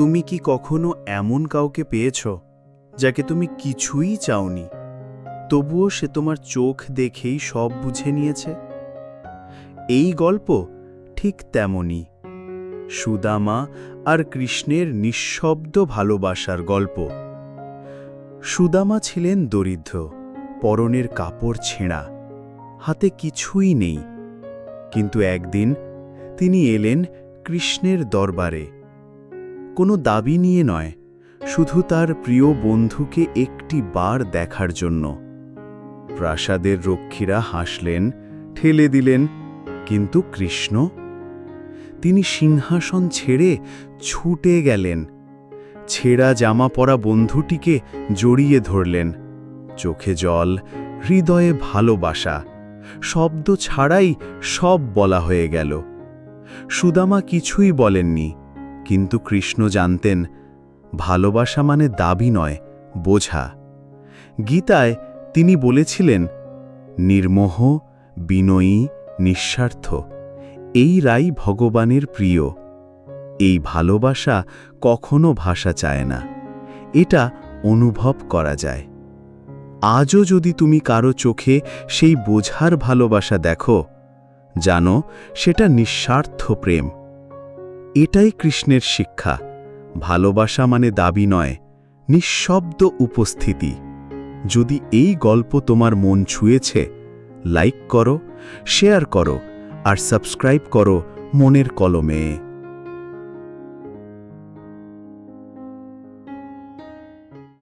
তুমি কি কখনো এমন কাউকে পেয়েছ যাকে তুমি কিছুই চাওনি? তবুও সে তোমার চোখ দেখেই সব বুঝে নিয়েছে। এই গল্প ঠিক তেমনই। সুদামা আর কৃষ্ণের নিঃশব্দ ভালোবাসার গল্প। সুদামা ছিলেন দরিদ্র, পরনের কাপড় ছেঁড়া, হাতে কিছুই নেই। কিন্তু একদিন তিনি এলেন কৃষ্ণের দরবারে। কোনো দাবি নিয়ে নয়, শুধু তার প্রিয় বন্ধুকে একটি বার দেখার জন্য। প্রাসাদের রক্ষীরা হাসলেন, ঠেলে দিলেন, কিন্তু কৃষ্ণ? তিনি সিংহাসন ছেড়ে ছুটে গেলেন। ছেঁড়া জামা পরা বন্ধুটিকে জড়িয়ে ধরলেন। চোখে জল, হৃদয়ে ভালোবাসা, শব্দ ছাড়াই সব বলা হয়ে গেল। সুদামা কিছুই বলেননি। কিন্তু কৃষ্ণ জানতেন, ভালোবাসা মানে দাবি নয়, বোঝা। গীতায় তিনি বলেছিলেন, নির্মোহ, বিনয়ী, নিঃস্বার্থ, এই রাই ভগবানের প্রিয়। এই ভালোবাসা কখনো ভাষা চায় না, এটা অনুভব করা যায়। আজও যদি তুমি কারও চোখে সেই বোঝার ভালোবাসা দেখো, জানো সেটা নিঃস্বার্থ প্রেম। এটাই কৃষ্ণের শিক্ষা। ভালোবাসা মানে দাবি নয়, নিঃশব্দ উপস্থিতি। যদি এই গল্প তোমার মন ছুঁয়েছে, লাইক করো, শেয়ার করো, আর সাবস্ক্রাইব করো মনের কলমে।